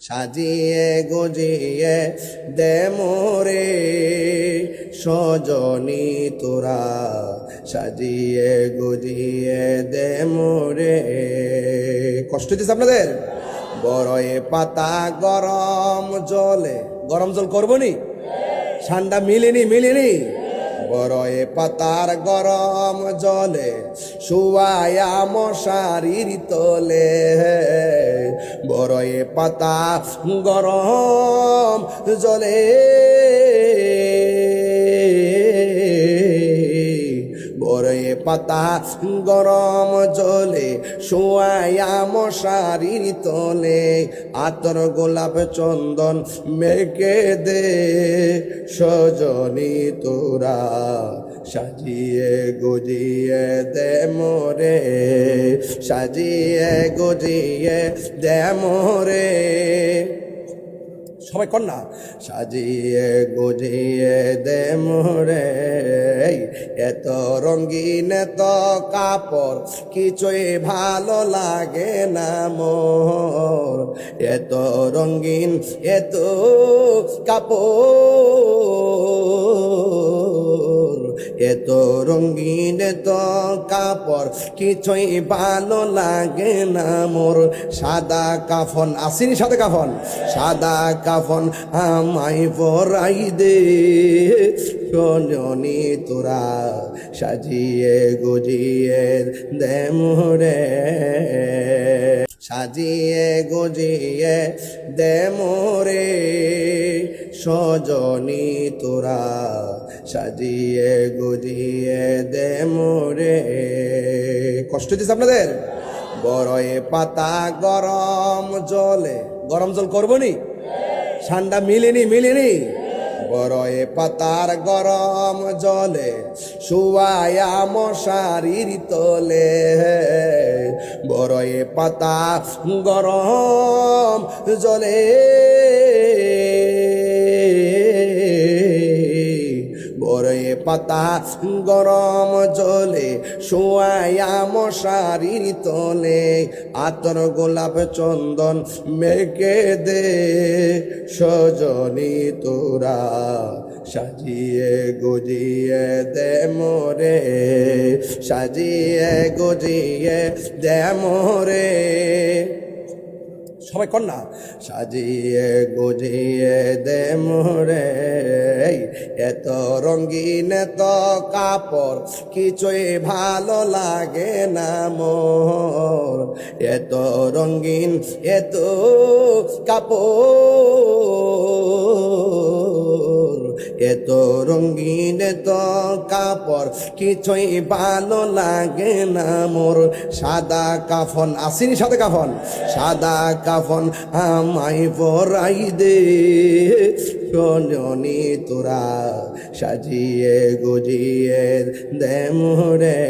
সাজিয়ে গজিয়ে দে মোরে, সজনী তোরা। সাজিয়ে গজিয়ে দে মোরে। কষ্ট হচ্ছে আপনাদের? বড়য়ে পাতা গরম জলে। গরম জল করব নি? ঠান্ডা মিলেনি মিলেনি? বড়য়ে পাতার গরম জলে শুয়ায়া মশারির তলে। বরয়ে পাতা গরম জলে। পাতা গরম জলে, শোয়ায়া মশারির তোলে, আতর গোলাপ চন্দন মেকে দে, সজনী তোরা সাজিয়ে গুজিয়ে দে মোরে, সাজিয়ে গুজিয়ে দে মোরে। সবাই না। সাজিয়ে গুজিয়ে দে মোরে, এত রঙিন এত কাপড়, কিছুই ভালো লাগে না মোর। এত রঙিন এত কাপড় এত রঙিন তো কাপড়, কিছুই ভালো লাগে না মোর। সাদা কাফন, আসিনি সাদা কাফন? সাদা কাফন আমায় পরাই দে। সজনী তোরা সাজিয়ে গুজিয়ে দে মোরে। সাজিয়ে গজিয়ে দে মোরে, সজনী তোরা। সাজিয়ে গজিয়ে দে মোরে। কষ্ট হচ্ছে আপনাদের? বড়য়ে পাতা গরম জলে। গরম জল করব নি? ঠান্ডা মিলেনি মিলেনি? বড়য়ে পাতার গরম জলে শুয়ায়া মশারির তলে। বড়য়ে পাতা গরম জলে পাতা গরম জলে, শোয়ায়া মশারির তোলে। আতর গোলাপ চন্দন মেকে দে, সজনী তোরা সাজিয়ে গুজিয়ে দে মোরে। সাজিয়ে গুজিয়ে দে মোরে। সবাই না। সাজিয়ে গুজিয়ে দে মোরে এত রঙিন এত কাপড়, কিছুই ভালো লাগে না মোর। এত রঙিন এত কাপড় এত রঙিন এত কাপড়, কিছুই ভালো লাগে না মোর। সাদা কাফন, আসিনি সাদা কাফন? সাদা কাফন আমায় পরাই দে। সজনী তোরা সাজিয়ে গুজিয়ে দে মোরে।